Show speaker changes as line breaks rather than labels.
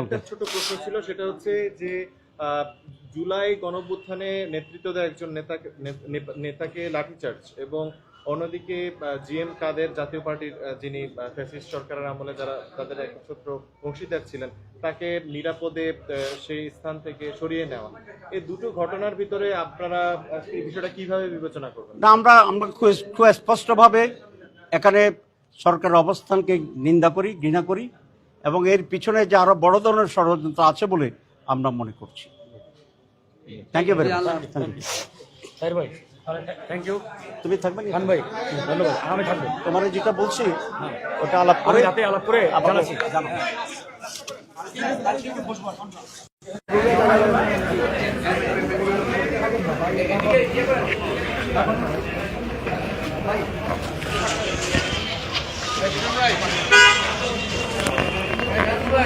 একটা ছোট প্রশ্ন ছিল সেটা হচ্ছে যে জুলাই গণভ্যুত্থানে নেতৃত্ব দেয় একজন নেতাকে লাঠিচার্জ এবং অন্যদিকে জিএম কাদের জাতীয় পার্টির যিনি ফ্যাসিস্ট সরকারের আমলে যারা তাদের একচ্ছত্র অংশীদার ছিলেন তাকে নিরাপদে সেই স্থান থেকে সরিয়ে নেওয়া। এই দুটো ঘটনার ভিতরে আপনারা এই বিষয়টা কীভাবে বিবেচনা করবেন?
না আমরা আমরা খুব খুব স্পষ্টভাবে এখানে সরকারের অবস্থানকে নিন্দা করি ঘৃণা করি। এবং এর পিছনে যে আরও বড় ধরনের ষড়যন্ত্র আছে বলে আমরা মনে করছি। Thank you
very much thank you
তুমি থাকবে
খান ভাই ধন্যবাদ। আমি থাকব।
তোমার যেটা বলছি ওটা আলাপ করে
রাতে আলাপ করে জানাচ্ছি।
জানো